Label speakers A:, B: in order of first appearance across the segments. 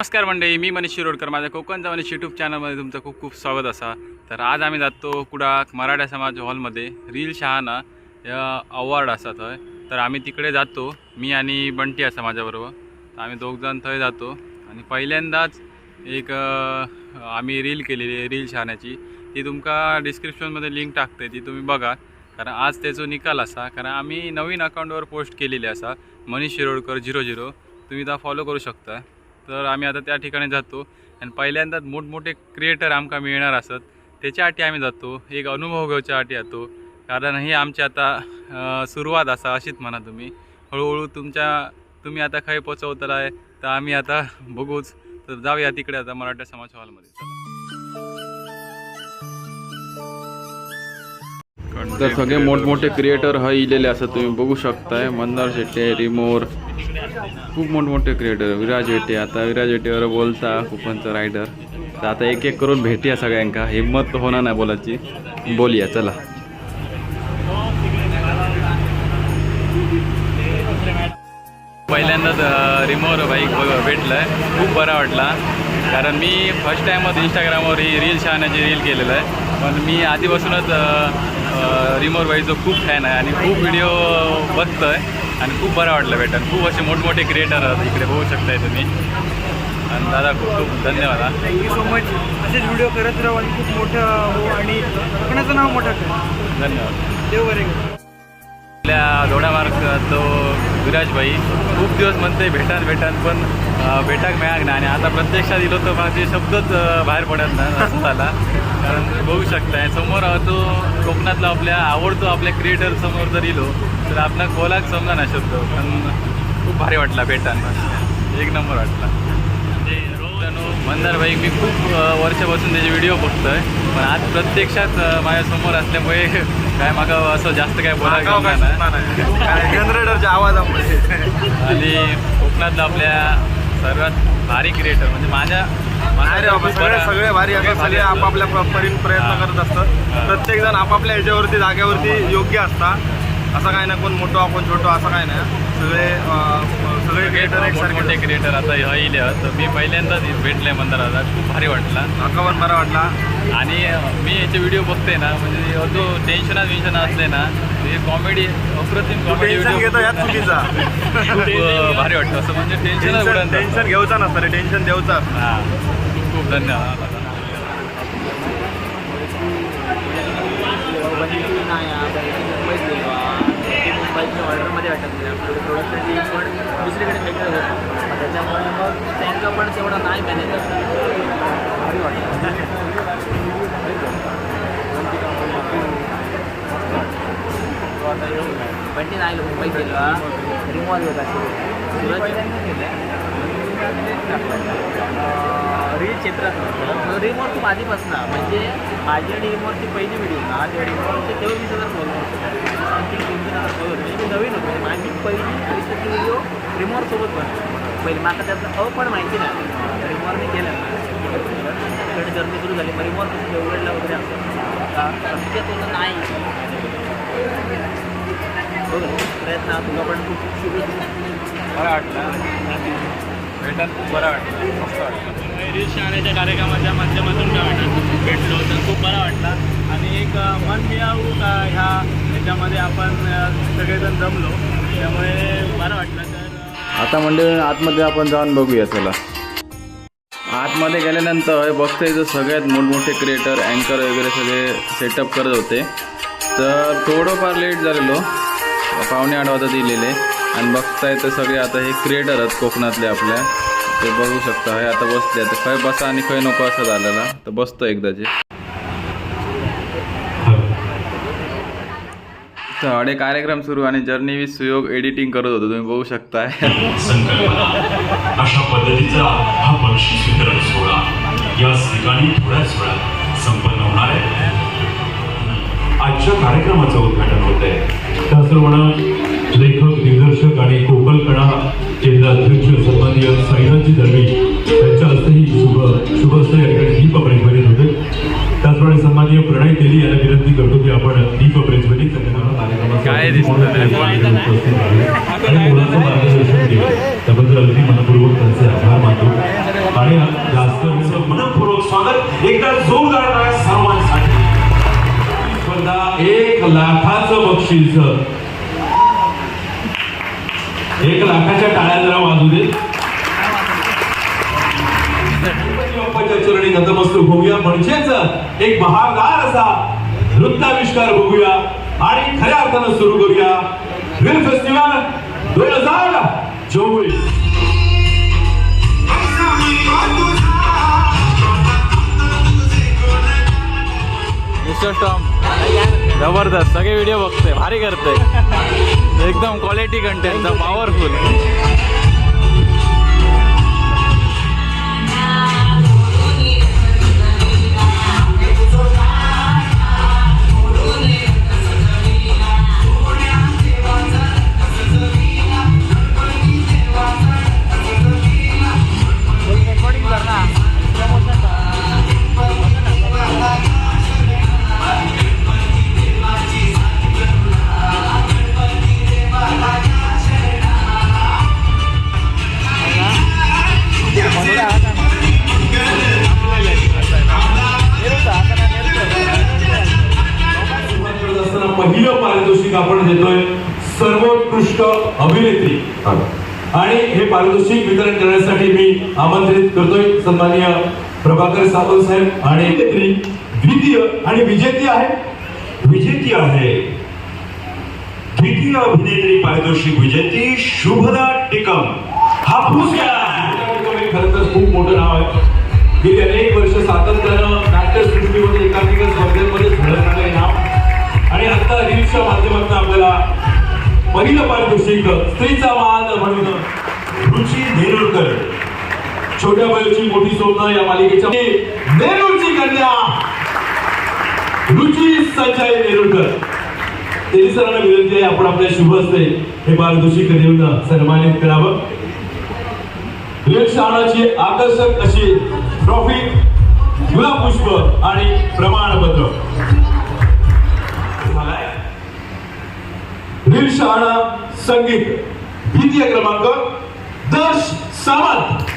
A: नमस्कार मंडळी मी मनीष शिरोडकर. माझ्या कोकणचा मनीष यूट्यूब चॅनलमध्ये तुमचं खूप खूप स्वागत असा. तर आज आम्ही जातो कुडाक मराठा समाज हॉलमध्ये. रील शहाणा या अवॉर्ड असा थंय तर आम्ही तिकडे जातो मी आणि बंटी असा माझ्याबरोबर. तर आम्ही दोघजण थंय जातो. आणि पहिल्यांदाच एक आम्ही रील केलेली आहे रील शहाण्याची. ती तुमका डिस्क्रिप्शनमध्ये लिंक टाकते ती तुम्ही बघा. कारण आज त्याचो निकाल असा. कारण आम्ही नवीन अकाउंटवर पोस्ट केलेली असा. मनीष शिरोडकर झिरो झिरो तुम्ही त्या फॉलो करू शकता. तर आम्ही आता त्या ठिकाणी जातो. आणि पहिल्यांदाच मोठमोठे क्रिएटर आमका मिळणार असत. त्याच्यासाठी आम्ही जातो. एक अनुभव घेवच्यासाठी येतो. कारण ही आमची आता सुरुवात असा अशीच म्हणा तुम्ही. हळूहळू तुमच्या तुम्ही आता खंय पोचवतला आहे तर आम्ही आता बघूच. तर जाऊया तिकडे आता मराठा समाज हॉलमध्ये. तर सगळे मोठमोठे क्रिएटर हा इलेले असतात तुम्ही बघू शकताय. मंदार शेट्टे रिमोर. खूप मोठमोठे क्रिएटर विराज वेटे आता विराज वेटेवर बोलता कुपनचा रायडर तर आता एक एक करून भेटूया सगळ्यांका. हिंमत होणार नाही बोलायची. बोलूया चला. पहिल्यांदाच रिमोर बाईक भेटलं आहे खूप बरा वाटला. कारण मी फर्स्ट टाईमच इंस्टाग्रामवर ही रील शहाण्याची रील केलेलं आहे. पण मी आधीपासूनच रिमोर बाईकचं खूप फॅन आहे आणि खूप व्हिडिओ बघतो आहे आणि खूप बरं वाटलं भेटन. खूप असे मोठमोठे क्रिएटर आहेत इकडे बघू शकताय तुम्ही. आणि दादा खूप खूप धन्यवाद.
B: थँक्यू सो मच असेच व्हिडिओ करत राहू आणि खूप मोठं हो आणि कोकणाचं नाव मोठं कर?
A: धन्यवाद.
B: देव बरे
A: आपल्या दोडामार्ग तो विराज भाई खूप दिवस म्हणते भेटान भेटान पण भेटाक मिळाक नाही. आणि आता प्रत्यक्षात दिलो तर माझे शब्दच बाहेर पडत नाही असं झाला कारण तुम्ही बघू शकताय समोर तो कोकणातला आपल्या आवडतो आपल्या क्रिएटर समोर जर इलो तर आपला खोलाक समजा नाही शब्द पण खूप भारी वाटला भेटान एक नंबर वाटला. मंदार भाई मी खूप वर्षापासून त्याचे व्हिडिओ बघतोय पण आज प्रत्यक्षात माझ्यासमोर असल्यामुळे काय मागा असं जास्त काय बोलायला.
B: जनरेटरच्या आवाजामुळे.
A: आणि कोकणातलं आपल्या सर्वात भारी क्रिएटर म्हणजे माझ्या खूप
B: सगळे सगळे भारी असतात सगळे आपापल्या परीन प्रयत्न. करत असतात. प्रत्येक जण आपापल्या ह्याच्यावरती जागेवरती योग्य असतात असं काय नाही कोण मोठं आपण छोटं असं काय नाही. सगळे सगळे क्रिएटर एक
A: मोठमोठे क्रिएटर आता येईल तर मी पहिल्यांदाच भेटले मंदाराला. खूप भारी वाटला.
B: पण बरा वाटला.
A: आणि मी याचे व्हिडिओ बघते ना म्हणजे जो टेन्शनात विन्शन असले ना हे कॉमेडी अप्रतिम कॉमेडी
B: टेन्शन घेतो यात चुकीचा.
A: खूप भारी वाटतं असं म्हणजे टेन्शन
B: टेन्शन टेन्शन घेऊचा नसतं रे टेन्शन
A: हां. खूप धन्यवाद
C: मुंबईच्या ऑर्डरमध्ये नाही आपलं पण दुसरीकडे भेटत होतं त्याच्यामुळे मग त्यांचं पण तेवढं नाही. मॅनेज भारी वाटतं पण ते नाही मुंबईत गेलो रिमॉल होता रील क्षेत्रात रिमोट खूप आधीपासून म्हणजे माझी आणि रिमोटची पहिली व्हिडिओ ना त्या रिमोटचे तेव्हा मी सगळं फॉलोअर्स समथिंग तीन तीन हजार फॉलोअर्स म्हणजे मी नवीन होतो. म्हणजे माझी पहिली आयुष्याची व्हिडिओ रिमोट सोबत बनतो पहिले माका त्याचं अ पण माहिती नाही. रिमोट मी केलं. तिकडे त्याच्याकडे जर्नी सुरू झाली. मग रिमोट उघडला वगैरे असं. तुला नाही. बघ प्रयत्न तुला पण खूप शुभ
A: बरं वाटलं. भेटत खूप बरं वाटलं. मस्त वाटलं.
D: रील शहाण्याच्या कार्यक्रमाच्या माध्यमातून काय भेटत भेटलो तर खूप बरा वाटला. आणि एक मन मिळावू का ह्या ह्याच्यामध्ये आपण सगळेजण जमलो. त्यामुळे बरं वाटलं. तर
A: आता म्हणजे आतमध्ये आपण जाऊन बघूया चला. आतमध्ये गेल्यानंतर बघतोय जर सगळ्यात मोठमोठे क्रिएटर अँकर वगैरे सगळे सेटअप करत होते. तर थोडंफार लेट झालेलो. पावणे आठ वाजता दिलेले. आणि बघताय तर सगळे आता हे क्रिएटर आहेत कोकणातले आपल्या. ते बघू शकता हे आता बसले. आता खय बसा आणि खय नको असं झालेला. तर बसतो एकदाचे. तर अडे कार्यक्रम सुरू आणि जर्नी विथ सुयोग एडिटिंग करत होतो. तुम्ही बघू शकताय.
E: अशा पद्धतीचा हा बक्षीस वितरण सोहळा. या ठिकाणी थोड्याच वेळात. संभाजी दळवी त्यांच्या हस्तेही शुभ शुभ हस्ते या ठिकाणी दीप प्रज्वलित होते त्याचप्रमाणे सन्माननीय प्रणय तेली यांना विनंती करतो की आपण दीप प्रज्वलित आणि त्याबद्दल अगदी मनपूर्वक त्यांचे आभार मानतो. आणि जास्त मनपूर्वक स्वागत. एकदा जोरदार सर्वांसाठी. स्पर्धा एक लाखाचं बक्षीस. एक बहारदार असा नृत्याविष्कार बघूया आणि खऱ्या अर्थानं सुरू करूया. फिल्म फेस्टिवल दोन हजार चोवीस.
A: जबरदस्त सगळे व्हिडिओ बघतोय भारी करतोय. एकदम क्वालिटी कंटेंट पॉवरफुल
E: करतोय. सन्माननीय प्रभाकर सावंत साहेब आणि द्वितीय आणि विजेती आहे.
F: विजेती आहे. द्वितीय अभिनेत्री पारितोषिक विजेती शुभदा टिकम. हा
E: खरं तर खूप मोठं नाव आहे. गेली अनेक वर्ष सातत्यानं नाट्यसृष्टीमध्ये एकाधिक स्पर्धेमध्ये झळकणारे नाव. आणि आता रील्सच्या माध्यमातून आपल्याला पहिलं पारितोषिक स्त्रीचा मान म्हणून
F: रुची नेरुरकर
E: छोट्या वयाची मोठी स्वप्न या मालिकेच्या नेहरूची कन्या रुची संजय नेरूकर तेली सरांना विनंती आहे आपण आपल्या शुभ असते हे पारितोषिक देऊन सन्मानित करावं. रेल आकर्षक अशी ट्रॉफी गुलाबपुष्प आणि प्रमाणपत्र.
F: झालाय
E: संगीत द्वितीय क्रमांक दश सावंत.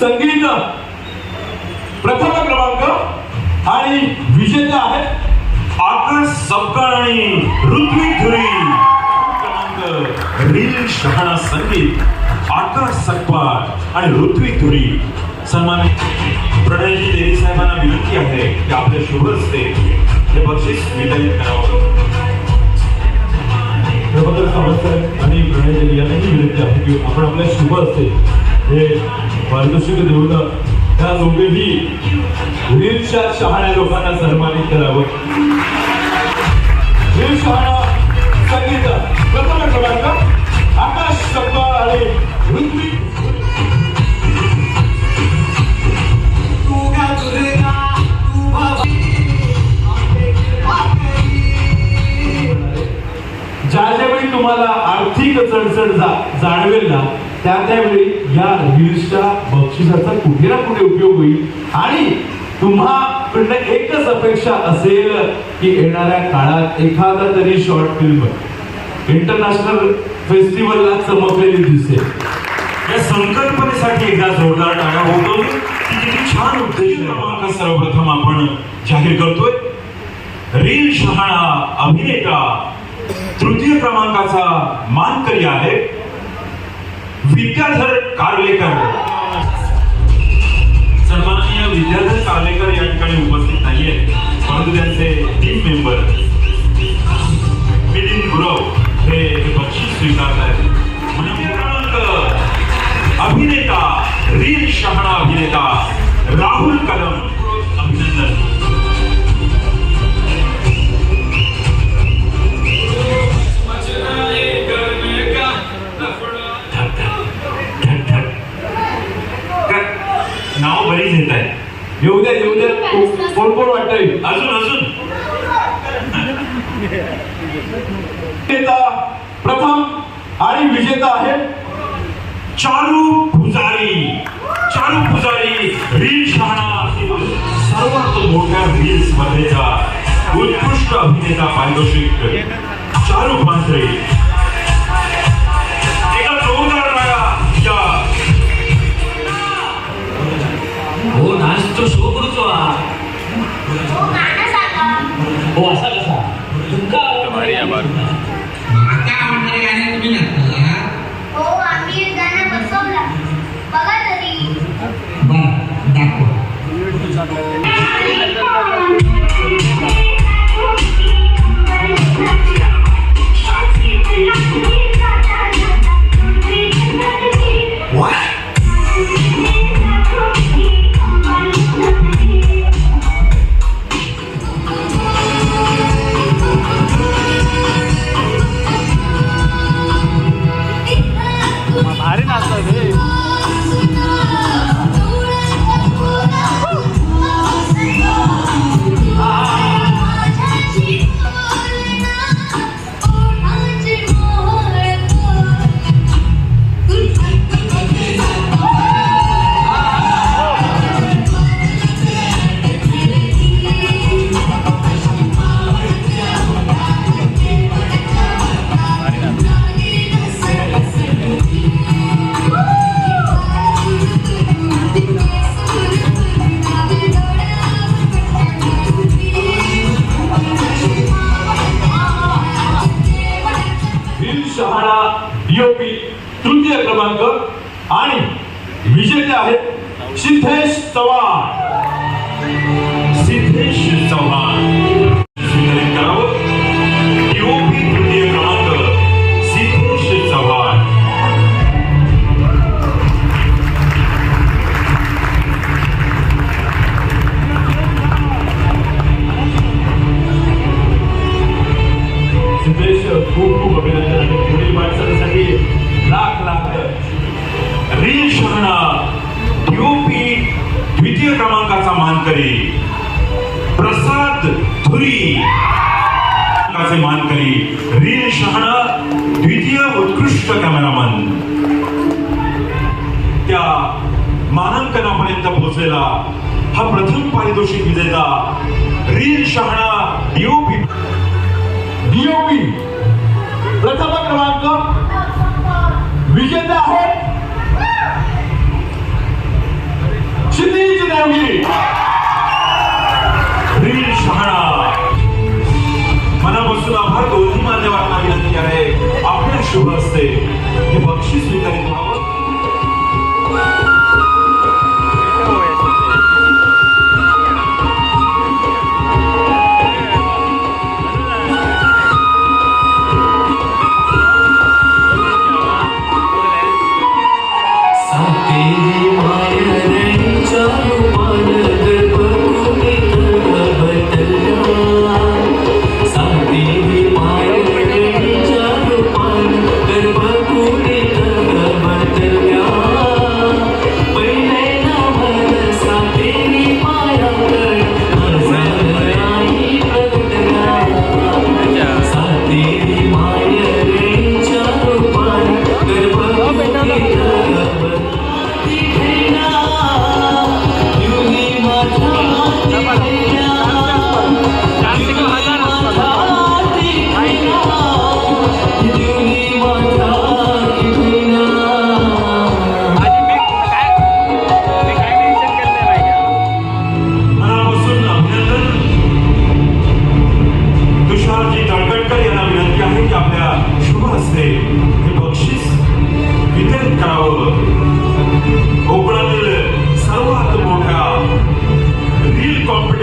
E: संगीत प्रथम क्रमांक आणि विजेता आहेत
F: आकाश सपकाळ आणि ऋत्विक धुरी. क्रमांक रील शहाणा संगीत. आकाश सकपाळ आणि पृथ्वी धुरी सन्मानित प्रणयजी देवी साहेबांना विनंती आहे की आपल्या शुभ असते हे बक्षीस वितरित करावं.
E: प्रभाकर सावंत आणि प्रणय यांनाही विनंती आहे की आपण आपल्या शुभ असते हे पारितोषिक देऊन त्या दोघेही रीलच्या शहाण्या लोकांना सन्मानित करावं. वीर शहाणा संगीत प्रथम क्रमांक. त्या त्यावेळी या रील्सच्या बक्षिसाचा कुठे ना कुठे उपयोग होईल. आणि तुम्हाकडनं एकच अपेक्षा असेल की येणाऱ्या काळात एखादा तरी शॉर्ट फिल्म इंटरनॅशनल फेस्टिवलला चमकलेली दिसेल.
F: या संकल्पनेसाठी एकदा जोरदार टाळ्या होतो की किती छान उद्देश क्रमांक सर्वप्रथम आपण जाहीर करतोय. रील शहाणा अभिनेता तृतीय क्रमांकाचा मानकरी आहे. विद्याधर कार्लेकर. सन्माननीय विद्याधर कार्लेकर या ठिकाणी उपस्थित नाहीये परंतु त्यांचे टीम मेंबर मिलिंद गुरव हे बक्षीस स्वीकारत आहेत. म्हणजे अभिनेता रील शहाणा अभिनेता राहुल कदम. नाव बरीच येत आहे.
E: येऊ द्या येऊ द्या कोण कोण वाटतंय?
F: अजून अजून.
E: प्रथम आणि विजेता आहे
F: चारू पुजारी. चारू पुजारी रील शहाणा. सर्वात मोठ्या रील स्पर्धेचा उत्कृष्ट अभिनेता पारितोषिक शाहरुख मांजरे
G: हो नाच तो शो करूचो हा हो असा कसा तुमका
A: भारी आहे बार
G: माका आवडणारे गाणे तुम्ही घातला
H: हो आम्ही एक गाणं बसवला बघा तरी
G: बर दाखवा
F: क्रमांक आणि विजेते आहेत सिद्धेश चव्हाण. सिद्धेश चव्हाण. क्रमांकाचे मानकरी रील शहाणा द्वितीय उत्कृष्ट कॅमेरामन त्या मानांकनापर्यंत पोहोचलेला हा प्रथम पारितोषिक विजेता रील शहाणा डीओपी डीओपी प्रथम क्रमांक विजेता आहेत क्षितिज देवगिरी. रील शहाणा. मनापासून आभार दोन्ही मान्य मान्यवरांना विनंती आहे. आपल्या शुभ असते. हे बक्षीस स्वीकारित व्हावं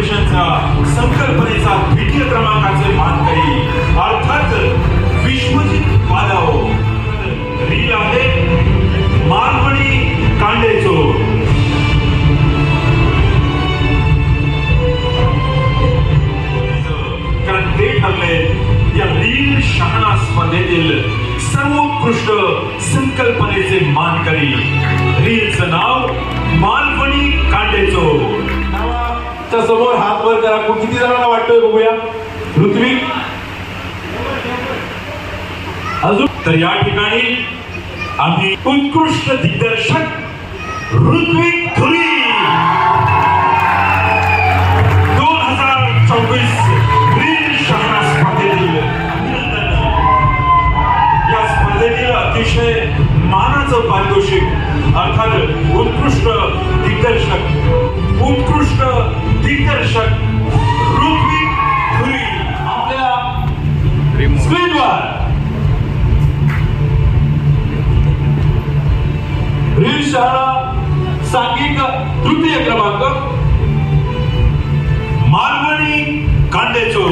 F: रील संकल्पनेचा द्वितीय क्रमांकाचे मानकरी अर्थात विश्वजित पादाव रील आहे. मालवणी कांडेचो. कारण ते ठरले या रील शहाणा स्पर्धेतील सर्वोत्कृष्ट संकल्पनेचे मानकरी. रीलचं नाव मालवणी कांडेचो. मागच्या समोर हात वर करा. किती जणांना वाटतोय बघूया? पृथ्वी? अजून? तर या ठिकाणी आम्ही उत्कृष्ट दिग्दर्शक ऋत्विक धुरी. दोन हजार चोवीस या स्पर्धेतील अतिशय मानाचं पारितोषिक अर्थात उत्कृष्ट दिग्दर्शक उत्कृष्ट दिग्दर्शक रुपी खुरी आपल्या स्क्रीनवर. रील शहाणा सांघिक तृतीय क्रमांक. मालवणी कांडेचो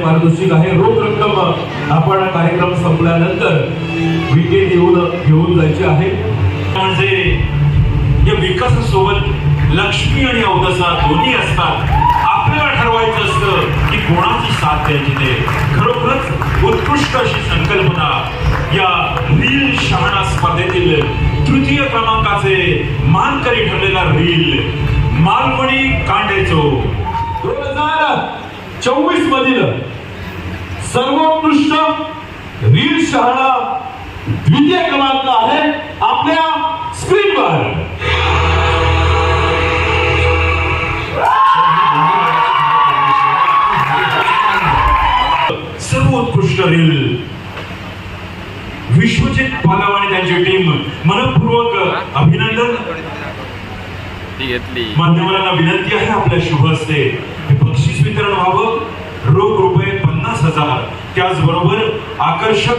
F: पारितोषिक आहे. रोख रक्कम आपण कार्यक्रम संपल्यानंतर विकेट येऊन घेऊन जायची आहे. म्हणजे या विकासासोबत लक्ष्मी आणि अवदसा दोन्ही असतात आपल्याला ठरवायचं असतं की कोणाची साथ द्यायची ते. खरोखरच उत्कृष्ट अशी संकल्पना या रील शहाणा स्पर्धेतील तृतीय क्रमांकाचे मानकरी ठरलेला रील मालवणी कांडेचो. दोन हजार चोवीस मधील सर्वोत्कृष्ट रील शहाणा द्वितीय क्रमांक आहे आपल्या स्क्रीनवर सर्वोत्कृष्ट रील विश्वजित पालव आणि त्यांची टीम मनपूर्वक अभिनंदन. मान्यवरांना विनंती आहे आपल्या शुभ हस्ते. हे बक्षीस वितरण व्हावं रोख रुपये पन्नास हजार त्याचबरोबर आकर्षक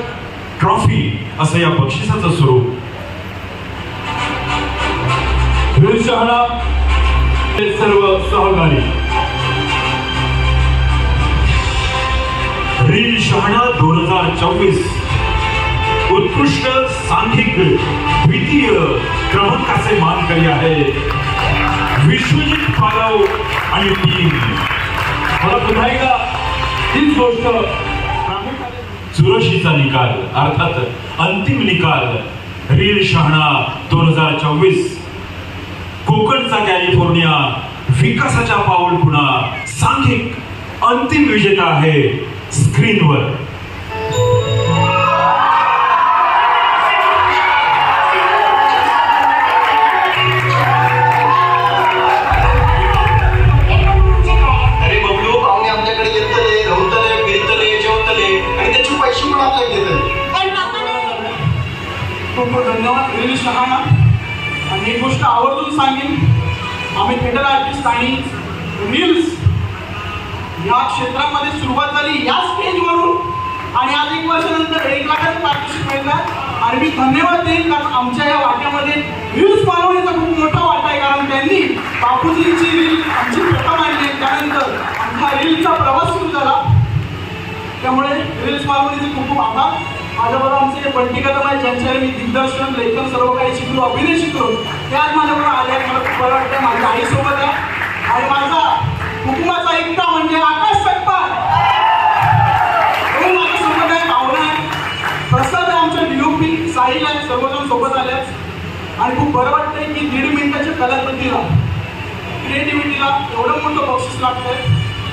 F: ट्रॉफी असं या बक्षिसाचं स्वरूप. वीर शहाणा सर्व सहकारी. रील शहाणा दोन हजार चोवीस. उत्कृष्ट सांघिक द्वितीय क्रमांकाचे मानकरी आहे विश्वजित पालव आणि टीम. मला पुन्हा एकदा तीच गोष्ट चुरशीचा निकाल अर्थात अंतिम निकाल रील शहाणा दोन हजार चोवीस. कोकणचा कॅलिफोर्निया विकासाच्या पाऊल पुन्हा. सांघिक अंतिम विजेता आहे स्क्रीनवर.
I: धन्यवाद शहाणा. आणि एक गोष्ट आवर्जून सांगेन आम्ही थिएटर आर्टिस्ट आणि रील्स या क्षेत्रामध्ये सुरुवात झाली या स्टेजवरून आणि आज एक वर्षानंतर एक लाखाचं पार्टनरशिप मिळतात. आणि मी धन्यवाद देईन कारण आमच्या या वाट्यामध्ये रील्स बनवण्याचा खूप मोठा वाटा आहे. कारण त्यांनी बापूजींची रील आमची प्रथम आणली त्यानंतर आमचा रीलचा प्रवास सुरू झाला. त्यामुळे रील्स मालवणीचे खूप खूप आभार. माझ्याबरोबर आमचे बंटी कदम ज्यांच्या ज्यांच्याकडे मी दिग्दर्शन लेखन सर्व काही शिकलो अभिनय शिकलो ते आज माझ्याबरोबर आले आहेत. मला खूप बरं वाटतं माझ्या आईसोबत आहे. आणि माझा कुटुंबाचा एकटा म्हणजे आकाश सकपाल माझ्यासोबत आहे भावना आहे प्रसाद आहे आमच्या डीओपी साहिल आहे सर्वजण सोबत आले आणि खूप बरं वाटतंय की दीड मिनिटाच्या कलाकृतीला क्रिएटिव्हिटीला एवढं मोठं बक्षीस लागतंय.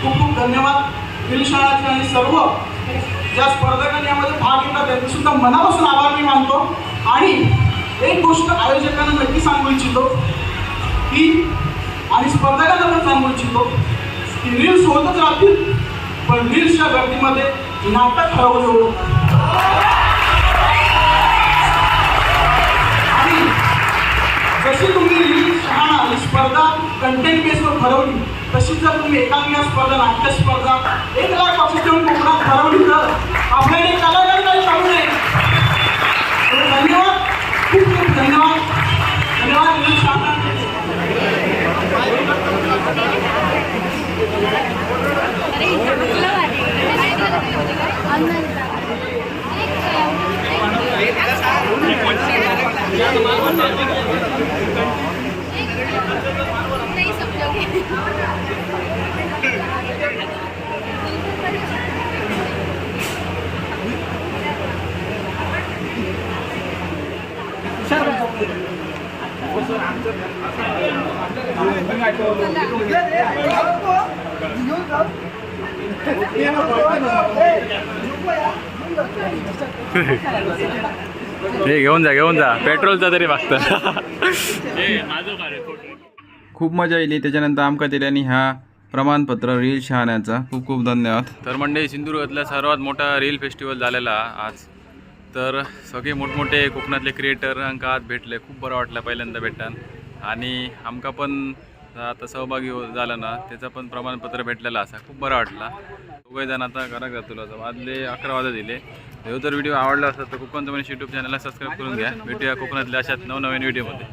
I: खूप खूप धन्यवाद. दिलशाळाचे आणि सर्व या स्पर्धकांनी यामध्ये भाग घेतला त्यांनी सुद्धा मनापासून आभार मी मानतो. आणि एक गोष्ट आयोजकांना नक्की सांगू इच्छितो की आणि स्पर्धकांना पण सांगू इच्छितो की रील्स होतच राहतील पण रील्सच्या गर्दीमध्ये नाटक ठरवलं होतं आणि जशी तुम्ही रील्स राहणार स्पर्धा कंटेंट बेसवर ठरवली तशीच जर तुम्ही एकांकिका स्पर्धा नाट्य स्पर्धा एक लाख बक्षीस देऊन कोकणात ठरवली तर आपल्याकडे कलाकार काही चालू नाही धन्यवाद खूप खूप धन्यवाद धन्यवाद रील शहाणा
H: नहीं समझोगे
A: हे घेऊन जा घेऊन जा. पेट्रोलचा तरी मागतं. खूप मजा येईल त्याच्यानंतर आमका दिल्याने ह्या प्रमाणपत्र रील शहाण्याचा. खूप खूप धन्यवाद. तर मंडळी सिंधुदुर्गातला सर्वात मोठा रील फेस्टिवल झालेला आज. तर सगळे मोठमोठे कोकणातले क्रिएटर आमका आज भेटले. खूप बरं वाटलं पहिल्यांदा भेटतान आणि आमका पण आता सहभागी हो झालं ना त्याचं पण प्रमाणपत्र भेटलेलं असा. खूप बरं वाटला. दोघे जण आता घरात जातो आता वाजले अकरा वाजता दिले. जर व्हिडिओ आवडला असेल तर कोकणचं म्हणजे यूट्यूब चॅनलला सबस्क्राईब करून घ्या. भेटूया कोकणातल्या अशाच नवनवीन व्हिडिओमध्ये